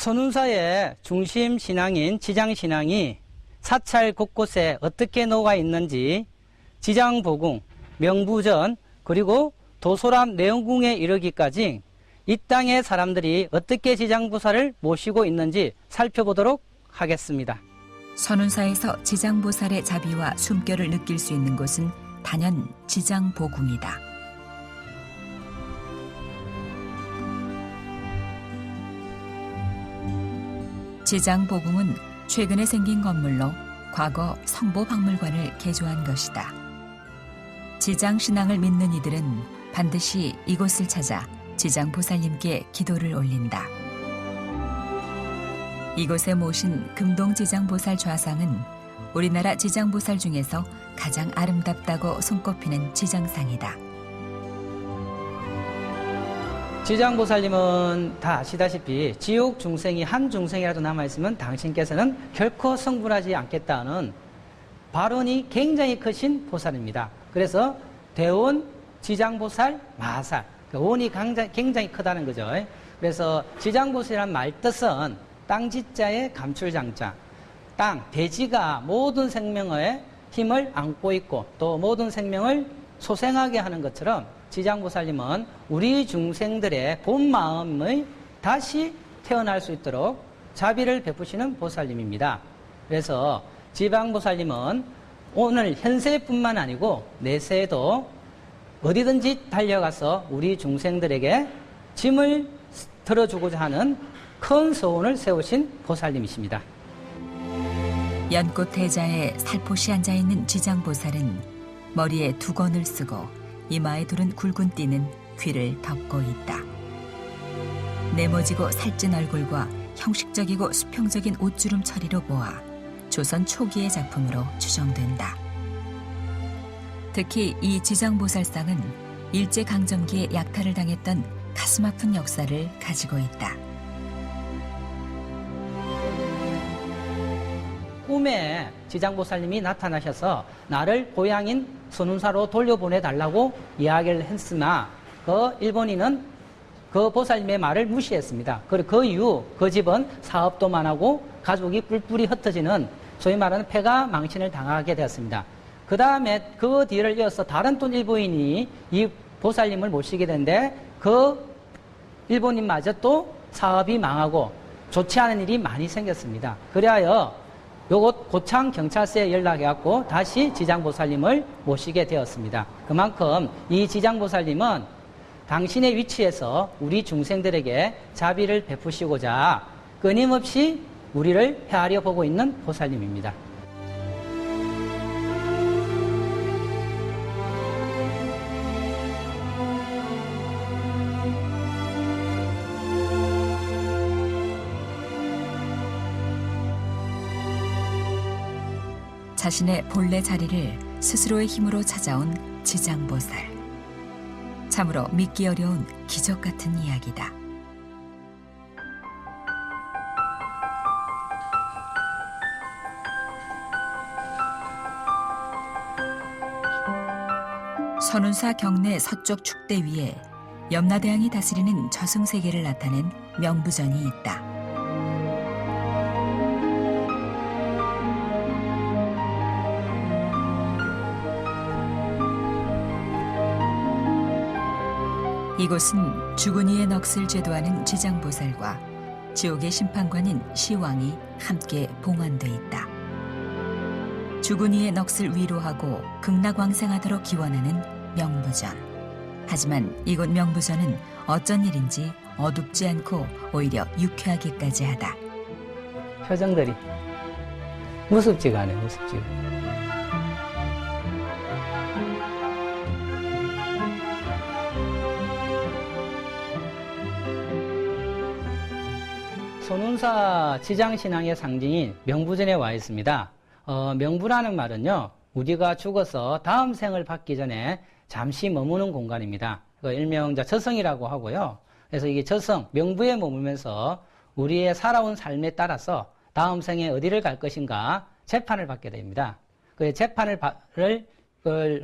선운사의 중심 신앙인 지장 신앙이 사찰 곳곳에 어떻게 녹아 있는지 지장보궁, 명부전, 그리고 도소람 내원궁에 이르기까지 이 땅의 사람들이 어떻게 지장보살을 모시고 있는지 살펴보도록 하겠습니다. 선운사에서 지장보살의 자비와 숨결을 느낄 수 있는 곳은 단연 지장보궁이다. 지장 보궁은 최근에 생긴 건물로 과거 성보박물관을 개조한 것이다. 지장 신앙을 믿는 이들은 반드시 이곳을 찾아 지장 보살님께 기도를 올린다. 이곳에 모신 금동 지장 보살 좌상은 우리나라 지장 보살 중에서 가장 아름답다고 손꼽히는 지장상이다. 지장보살님은 다 아시다시피 지옥 중생이 한 중생이라도 남아있으면 당신께서는 결코 성불하지 않겠다는 발언이 굉장히 크신 보살입니다. 그래서 대원, 지장보살, 마살. 그 원이 굉장히, 크다는 거죠. 그래서 지장보살이란 말 뜻은 땅지자의 감출장자. 땅, 대지가 모든 생명의 힘을 안고 있고 또 모든 생명을 소생하게 하는 것처럼 지장보살님은 우리 중생들의 본 마음의 다시 태어날 수 있도록 자비를 베푸시는 보살님입니다. 그래서 지방보살님은 오늘 현세뿐만 아니고 내세에도 어디든지 달려가서 우리 중생들에게 짐을 들어주고자 하는 큰 소원을 세우신 보살님이십니다. 연꽃 대자에 살포시 앉아 있는 지장보살은 머리에 두건을 쓰고 이마에 두른 굵은 띠는 귀를 덮고 있다. 네모지고 살찐 얼굴과 형식적이고 수평적인 옷주름 처리로 보아 조선 초기의 작품으로 추정된다. 특히 이 지장보살상은 일제강점기에 약탈을 당했던 가슴 아픈 역사를 가지고 있다. 꿈에 지장보살님이 나타나셔서 나를 고향인 선운사로 돌려보내달라고 이야기를 했으나 그 일본인은 그 보살님의 말을 무시했습니다. 그리고 그 이후 그 집은 사업도만 하고 가족이 뿔뿔이 흩어지는 소위 말하는 폐가 망신을 당하게 되었습니다. 그 다음에 그 뒤를 이어서 다른 또 일본인이 이 보살님을 모시게 되는데 그 일본인마저 또 사업이 망하고 좋지 않은 일이 많이 생겼습니다. 그리하여 요곳 고창 경찰서에 연락해갖고 다시 지장보살님을 모시게 되었습니다. 그만큼 이 지장보살님은 당신의 위치에서 우리 중생들에게 자비를 베푸시고자 끊임없이 우리를 헤아려 보고 있는 보살님입니다. 자신의 본래 자리를 스스로의 힘으로 찾아온 지장보살. 참으로 믿기 어려운 기적 같은 이야기다. 선운사 경내 서쪽 축대 위에 염라대왕이 다스리는 저승세계를 나타낸 명부전이 있다. 이곳은 죽은 이의 넋을 제도하는 지장보살과 지옥의 심판관인 시왕이 함께 봉안돼 있다. 죽은 이의 넋을 위로하고 극락왕생하도록 기원하는 명부전. 하지만 이곳 명부전은 어쩐 일인지 어둡지 않고 오히려 유쾌하기까지 하다. 표정들이 무섭지가 않아요, 무섭지가. 손운사 지장신앙의 상징인 명부전에 와 있습니다. 어, 명부라는 말은요, 우리가 죽어서 다음 생을 받기 전에 잠시 머무는 공간입니다. 그 일명 저성이라고 하고요. 그래서 이게 저성, 명부에 머물면서 우리의 살아온 삶에 따라서 다음 생에 어디를 갈 것인가 재판을 받게 됩니다. 그 재판을 를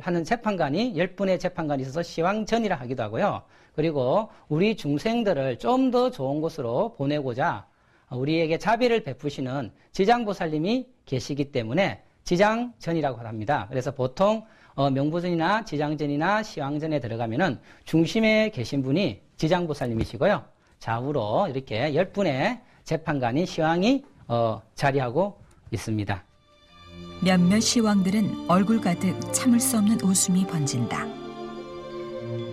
하는 재판관이 열 분의 재판관이 있어서 시왕전이라 하기도 하고요. 그리고 우리 중생들을 좀 더 좋은 곳으로 보내고자 우리에게 자비를 베푸시는 지장보살님이 계시기 때문에 지장전이라고 합니다. 그래서 보통 어, 명부전이나 지장전이나 시황전에 들어가면은 중심에 계신 분이 지장보살님이시고요. 좌우로 이렇게 열 분의 재판관인 시황이 어, 자리하고 있습니다. 몇몇 시왕들은 얼굴 가득 참을 수 없는 웃음이 번진다.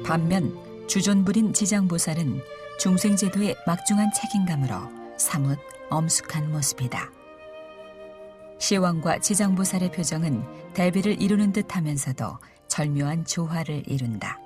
반면 주존부린 지장보살은 중생제도의 막중한 책임감으로 사뭇 엄숙한 모습이다. 시왕과 지장보살의 표정은 대비를 이루는 듯 하면서도 절묘한 조화를 이룬다.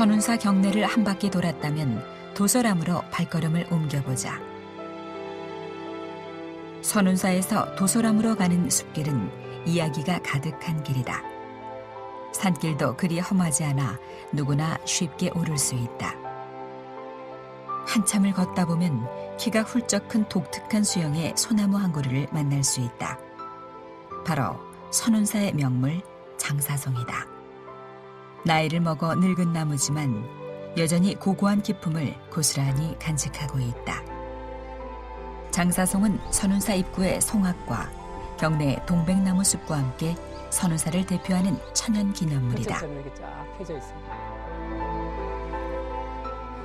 선운사 경내를 한 바퀴 돌았다면 도서람으로 발걸음을 옮겨보자. 선운사에서 도서람으로 가는 숲길은 이야기가 가득한 길이다. 산길도 그리 험하지 않아 누구나 쉽게 오를 수 있다. 한참을 걷다 보면 키가 훌쩍 큰 독특한 수영의 소나무 한 그루를 만날 수 있다. 바로 선운사의 명물 장사송이다. 나이를 먹어 늙은 나무지만 여전히 고고한 기품을 고스란히 간직하고 있다. 장사송은 선운사 입구의 송악과 경내 동백나무 숲과 함께 선운사를 대표하는 천연 기념물이다.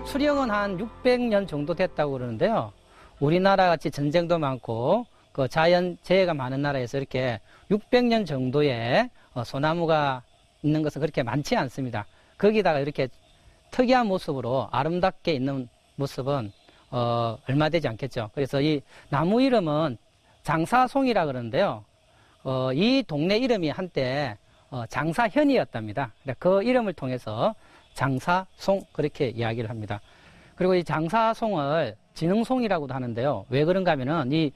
수령은 한 600년 정도 됐다고 그러는데요. 우리나라 같이 전쟁도 많고 그 자연 재해가 많은 나라에서 이렇게 600년 정도의 어, 소나무가 있는 것은 그렇게 많지 않습니다. 거기다가 이렇게 특이한 모습으로 아름답게 있는 모습은 어, 얼마 되지 않겠죠. 그래서 이 나무 이름은 장사송이라 그러는데요. 어, 이 동네 이름이 한때 어, 장사현이었답니다. 그그 이름을 통해서 장사송 그렇게 이야기를 합니다. 그리고 이 장사송을 진흥송이라고도 하는데요. 왜 그런가 하면은 이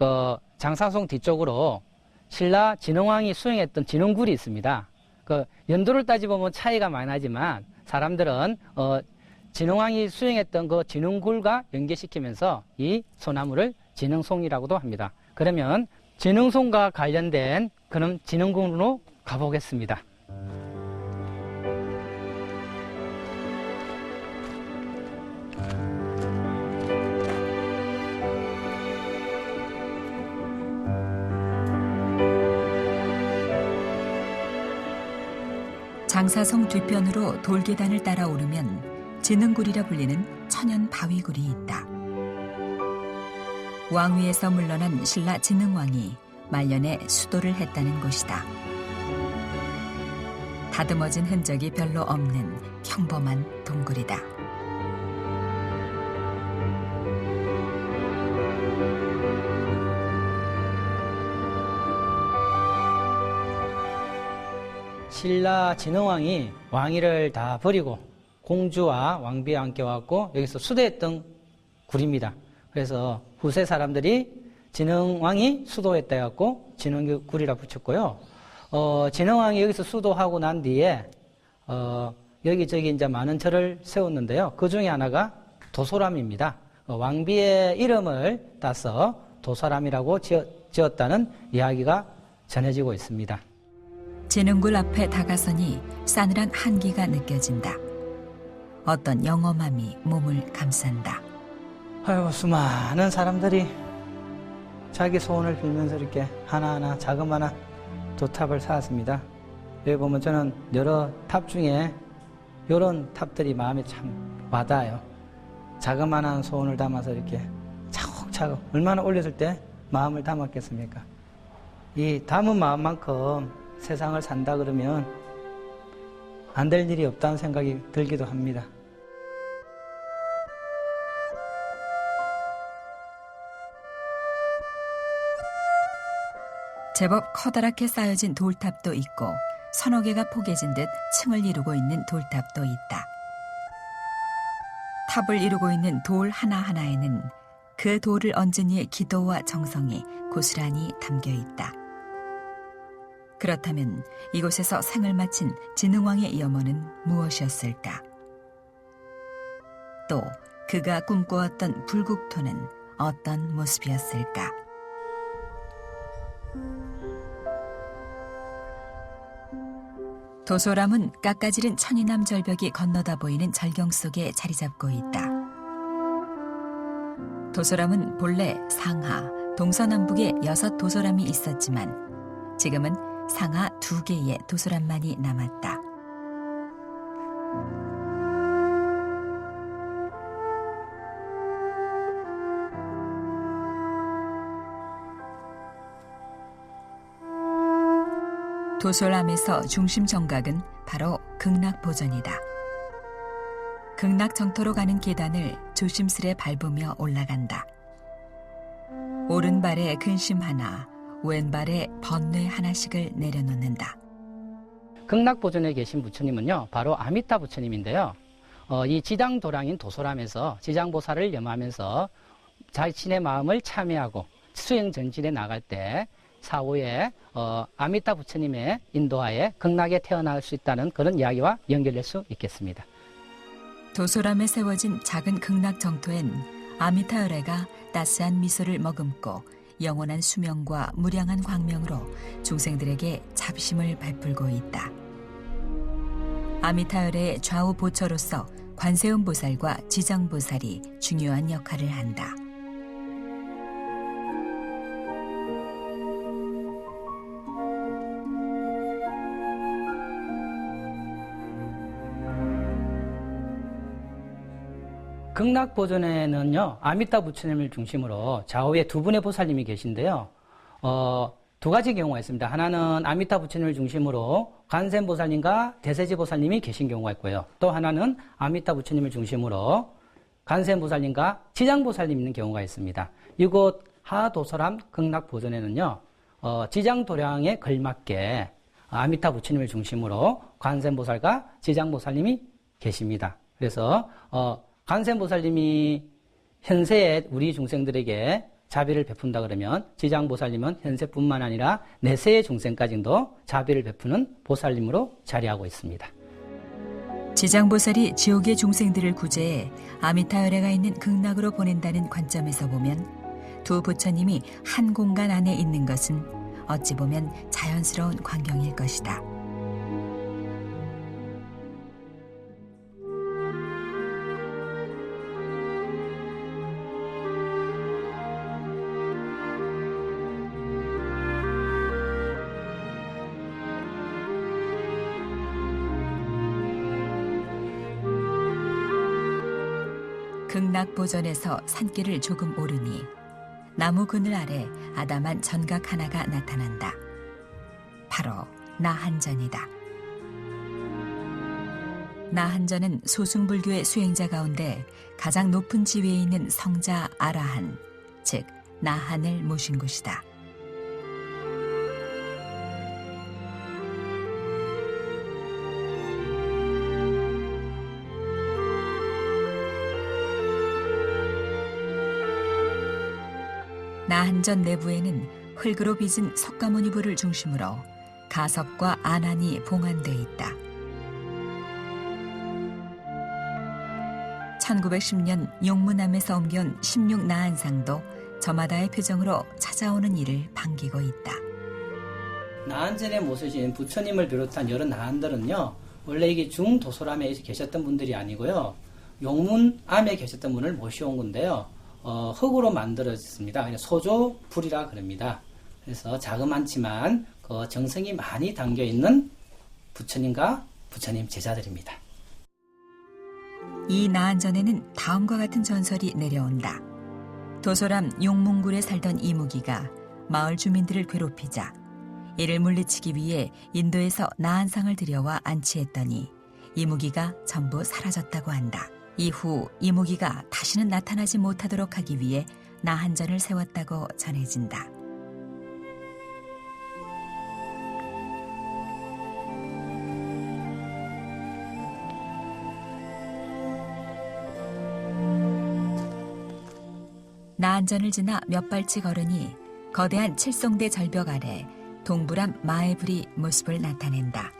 어, 장사송 뒤쪽으로 신라 진흥왕이 수행했던 진흥굴이 있습니다. 그 연도를 따지보면 차이가 많이 나지만 사람들은 어, 진흥왕이 수행했던 그 진흥굴과 연계시키면서 이 소나무를 진흥송이라고도 합니다. 그러면 진흥송과 관련된 그런 진흥궁으로 가보겠습니다. 장사성 뒤편으로 돌계단을 따라 오르면 진흥굴이라 불리는 천연 바위굴이 있다. 왕위에서 물러난 신라 진흥왕이 말년에 수도를 했다는 곳이다. 다듬어진 흔적이 별로 없는 평범한 동굴이다. 신라 진흥왕이 왕위를 다 버리고 공주와 왕비와 함께 왔고 여기서 수도했던 굴입니다. 그래서 후세 사람들이 진흥왕이 수도했다 해갖고 진흥굴이라 붙였고요. 어, 진흥왕이 여기서 수도하고 난 뒤에 어, 여기저기 이제 많은 절을 세웠는데요. 그 중에 하나가 도소람입니다. 어, 왕비의 이름을 따서 도소람이라고 지었, 지었다는 이야기가 전해지고 있습니다. 진흥굴 앞에 다가서니 싸늘한 한기가 느껴진다. 어떤 영험함이 몸을 감싼다. 아이고 수많은 사람들이 자기 소원을 빌면서 이렇게 하나하나 자그마한 도탑을 쌓았습니다. 여기 보면 저는 여러 탑 중에 이런 탑들이 마음에 참 와닿아요. 자그마한 소원을 담아서 이렇게 차곡차곡 얼마나 올렸을 때 마음을 담았겠습니까? 이 담은 마음만큼 세상을 산다 그러면 안 될 일이 없다는 생각이 들기도 합니다. 제법 커다랗게 쌓여진 돌탑도 있고 서너 개가 포개진 듯 층을 이루고 있는 돌탑도 있다. 탑을 이루고 있는 돌 하나하나에는 그 돌을 얹은 이의 기도와 정성이 고스란히 담겨 있다. 그렇다면 이곳에서 생을 마친 진흥왕의 염원은 무엇이었을까? 또 그가 꿈꾸었던 불국토는 어떤 모습이었을까? 도소람은 깎아지른 천이남 절벽이 건너다 보이는 절경 속에 자리 잡고 있다. 도소람은 본래 상하, 동서남북에 여섯 도소람이 있었지만 지금은 상하 두 개의 도소람만이 남았다. 도솔암에서 중심 정각은 바로 극락보전이다. 극락 정토로 가는 계단을 조심스레 밟으며 올라간다. 오른발에 근심 하나, 왼발에 번뇌 하나씩을 내려놓는다. 극락보존에 계신 부처님은요, 바로 아미타 부처님인데요. 어, 이 지당 도량인 도소람에서 지장보살을 염하면서 자신의 마음을 참여하고 수행 전진에 나갈 때 사후에 어, 아미타 부처님의 인도하에 극락에 태어날 수 있다는 그런 이야기와 연결될 수 있겠습니다. 도소람에 세워진 작은 극락 정토엔 아미타열애가 따스한 미소를 머금고 영원한 수명과 무량한 광명으로 중생들에게 잡심을 베풀고 있다. 아미타열의 좌우 보처로서 관세음 보살과 지장 보살이 중요한 역할을 한다. 극락 보존에는요, 아미타 부처님을 중심으로 좌우에 두 분의 보살님이 계신데요. 어, 두 가지 경우가 있습니다. 하나는 아미타 부처님을 중심으로 관세음 보살님과 대세지 보살님이 계신 경우가 있고요. 또 하나는 아미타 부처님을 중심으로 관세음 보살님과 지장 보살님 있는 경우가 있습니다. 이곳 하도서람 극락 보존에는요, 어, 지장 도량에 걸맞게 아미타 부처님을 중심으로 관세음 보살과 지장 보살님이 계십니다. 그래서 어, 관세음보살님이 현세에 우리 중생들에게 자비를 베푼다 그러면 지장보살님은 현세뿐만 아니라 내세의 중생까지도 자비를 베푸는 보살님으로 자리하고 있습니다. 지장보살이 지옥의 중생들을 구제해 아미타열애가 있는 극락으로 보낸다는 관점에서 보면 두 부처님이 한 공간 안에 있는 것은 어찌 보면 자연스러운 광경일 것이다. 극락보전에서 산길을 조금 오르니 나무 그늘 아래 아담한 전각 하나가 나타난다. 바로 나한전이다. 나한전은 소승불교의 수행자 가운데 가장 높은 지위에 있는 성자 아라한, 즉 나한을 모신 곳이다. 나한전 내부에는 흙으로 빚은 석가모니불을 중심으로 가섭과 안안이 봉안돼 있다. 1910년 용문암에서 옮겨온 16 나한상도 저마다의 표정으로 찾아오는 이를 반기고 있다. 나한전에 모시신 부처님을 비롯한 여러 나한들은요, 원래 이게 중도소람에 계셨던 분들이 아니고요, 용문암에 계셨던 분을 모셔온 건데요, 어, 흙으로 만들어졌습니다. 그냥 소조 불이라 그럽니다. 그래서 자그만치만 그 정성이 많이 담겨 있는 부처님과 부처님 제자들입니다. 이 나한전에는 다음과 같은 전설이 내려온다. 도소람 용문굴에 살던 이무기가 마을 주민들을 괴롭히자 이를 물리치기 위해 인도에서 나한상을 들여와 안치했더니 이무기가 전부 사라졌다고 한다. 이후 이무기가 다시는 나타나지 못하도록 하기 위해 나한전을 세웠다고 전해진다. 나한전을 지나 몇 발치 걸으니 거대한 칠성대 절벽 아래 동불암 마애불이 모습을 나타낸다.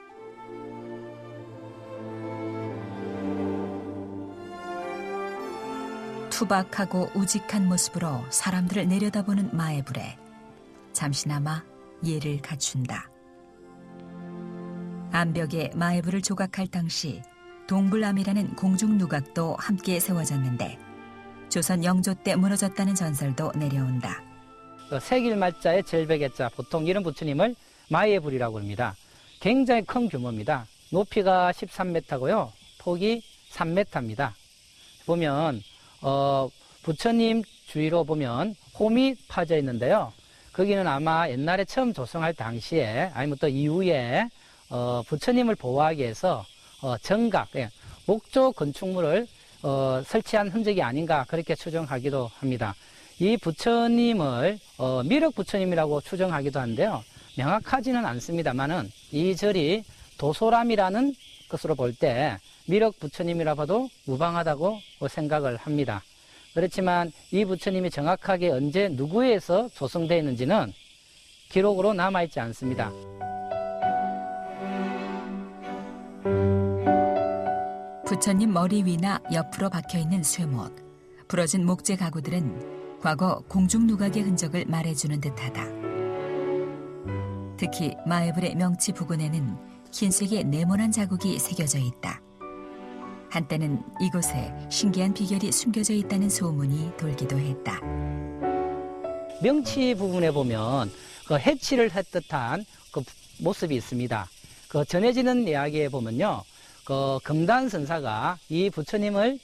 투박하고 우직한 모습으로 사람들을 내려다보는 마애불에 잠시나마 예를 갖춘다. 암벽에 마애불을 조각할 당시 동불암이라는 공중 누각도 함께 세워졌는데 조선 영조 때 무너졌다는 전설도 내려온다. 그 세길말자의 절벽의자 보통 이런 부처님을 마예불이라고 합니다. 굉장히 큰 규모입니다. 높이가 13m고요. 폭이 3m입니다. 보면 어, 부처님 주위로 보면 홈이 파져 있는데요. 거기는 아마 옛날에 처음 조성할 당시에 아니면 또 이후에 어, 부처님을 보호하기 위해서 어, 정각, 예, 목조 건축물을 어, 설치한 흔적이 아닌가 그렇게 추정하기도 합니다. 이 부처님을 어, 미륵 부처님이라고 추정하기도 한데요. 명확하지는 않습니다만은 이 절이 도소람이라는 것으로 볼 때 미륵 부처님이라 봐도 무방하다고 생각을 합니다. 그렇지만 이 부처님이 정확하게 언제 누구에서 조성되어 있는지는 기록으로 남아있지 않습니다. 부처님 머리 위나 옆으로 박혀 있는 쇠못, 부러진 목재 가구들은 과거 공중 누각의 흔적을 말해주는 듯하다. 특히 마에블의 명치 부근에는 흰색의 네모난 자국이 새겨져 있다. 한때는 이곳에 신기한 비결이 숨겨져 있다는 소문이 돌기도 했다. 명치 부분에 보면 그 해치를 했듯한 그 모습이 있습니다. 그 전해지는 이야기에 보면요. 그 금단 선사가 이 부처님을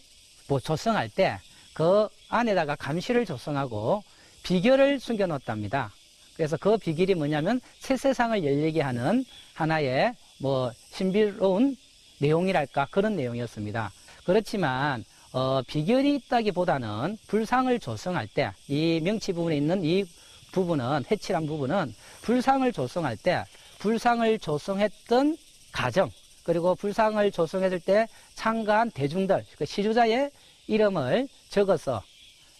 뭐 조성할 때 그 안에다가 감시를 조성하고 비결을 숨겨 놓았답니다. 그래서 그 비결이 뭐냐면 새 세상을 열리게 하는 하나의 뭐 신비로운 내용이랄까 그런 내용이었습니다. 그렇지만 어, 비결이 있다기보다는 불상을 조성할 때 이 명치 부분에 있는 이 부분은 해칠한 부분은 불상을 조성할 때 불상을 조성했던 가정 그리고 불상을 조성했을 때 참가한 대중들 그 시주자의 이름을 적어서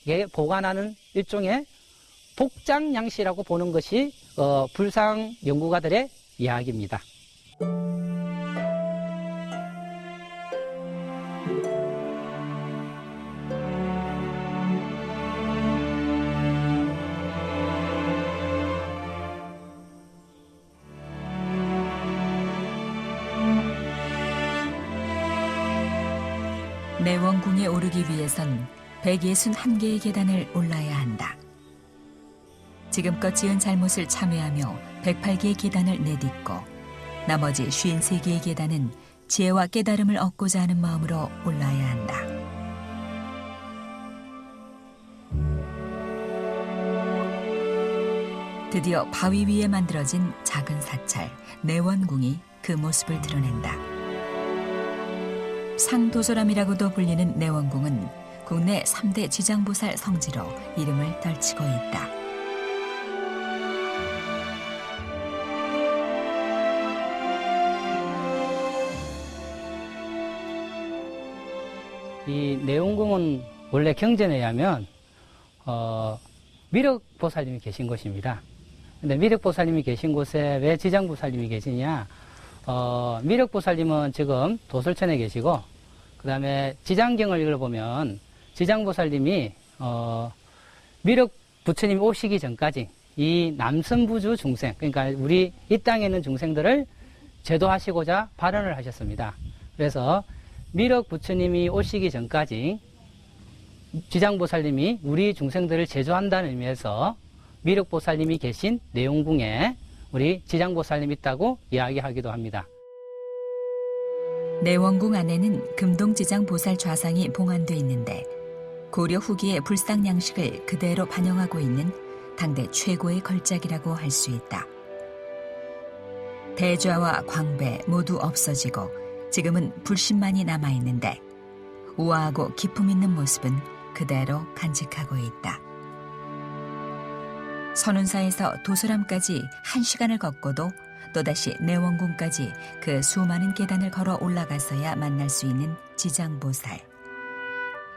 이게 보관하는 일종의 복장 양시라고 보는 것이 어, 불상 연구가들의 이야기입니다. 내원궁에 오르기 위해선 161개의 계단을 올라야 한다. 지금껏 지은 잘못을 참회하며 108개의 계단을 내딛고 나머지 53개의 계단은 지혜와 깨달음을 얻고자 하는 마음으로 올라야 한다. 드디어 바위 위에 만들어진 작은 사찰 내원궁이 그 모습을 드러낸다. 상도소람이라고도 불리는 내원궁은 국내 3대 지장보살 성지로 이름을 떨치고 있다. 이 내용궁은 원래 경전에 의하면 어, 미륵 보살님이 계신 곳입니다. 근데 미륵 보살님이 계신 곳에 왜 지장 보살님이 계시냐? 어, 미륵 보살님은 지금 도솔천에 계시고 그 다음에 지장경을 읽어보면 지장 보살님이 어, 미륵 부처님 오시기 전까지 이 남선부주 중생 그러니까 우리 이 땅에 있는 중생들을 제도하시고자 발언을 하셨습니다. 그래서 미륵 부처님이 오시기 전까지 지장보살님이 우리 중생들을 제조한다는 의미에서 미륵보살님이 계신 내용궁에 우리 지장보살님이 있다고 이야기하기도 합니다. 내원궁 안에는 금동지장 보살 좌상이 봉안돼 있는데 고려 후기의 불상 양식을 그대로 반영하고 있는 당대 최고의 걸작이라고 할 수 있다. 대좌와 광배 모두 없어지고 지금은 불신만이 남아 있는데 우아하고 기품 있는 모습은 그대로 간직하고 있다. 선운사에서 도소람까지 한 시간을 걷고도 또다시 내원궁까지 그 수많은 계단을 걸어 올라가서야 만날 수 있는 지장보살.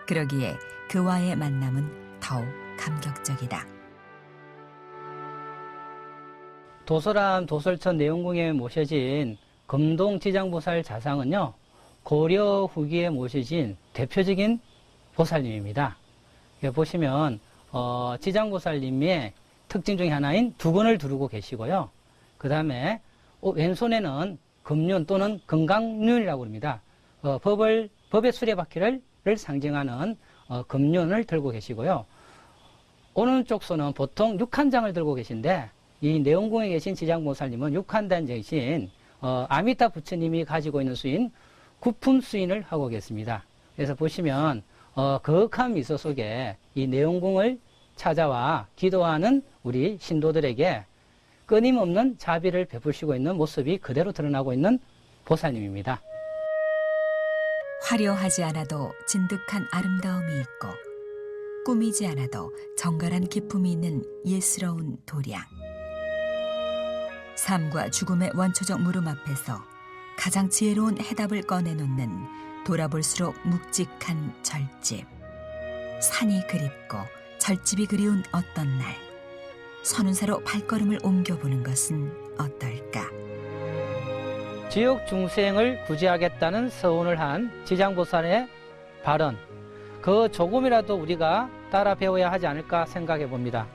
그러기에 그와의 만남은 더욱 감격적이다. 도서람 도설천 내용궁에 모셔진 금동 지장보살 자상은요, 고려 후기에 모셔진 대표적인 보살님입니다. 보시면, 어, 지장보살님의 특징 중에 하나인 두건을 두르고 계시고요. 그 다음에 왼손에는 금륜 또는 건강륜이라고 합니다. 어, 법을, 법의 수레바퀴를 를 상징하는 어, 금륜을 들고 계시고요. 오른쪽 손은 보통 육한장을 들고 계신데 이 내원궁에 계신 지장보살님은 육한단 대신 어, 아미타 부처님이 가지고 있는 수인 구품 수인을 하고 계십니다. 그래서 보시면 어, 거룩한 미소 속에 이 내원궁을 찾아와 기도하는 우리 신도들에게 끊임없는 자비를 베푸시고 있는 모습이 그대로 드러나고 있는 보살님입니다. 화려하지 않아도 진득한 아름다움이 있고 꾸미지 않아도 정갈한 기품이 있는 예스러운 도량. 삶과 죽음의 원초적 물음 앞에서 가장 지혜로운 해답을 꺼내놓는 돌아볼수록 묵직한 절집. 산이 그립고 절집이 그리운 어떤 날 선운사로 발걸음을 옮겨보는 것은 어떨까? 지옥 중생을 구제하겠다는 서운을 한 지장보살의 발언, 그 조금이라도 우리가 따라 배워야 하지 않을까 생각해 봅니다.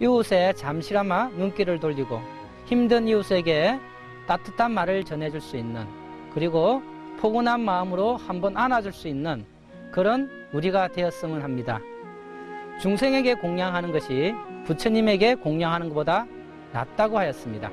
이웃에 잠시나마 눈길을 돌리고 힘든 이웃에게 따뜻한 말을 전해줄 수 있는 그리고 포근한 마음으로 한번 안아줄 수 있는 그런 우리가 되었으면 합니다. 중생에게 공양하는 것이 부처님에게 공양하는 것보다 낫다고 하였습니다.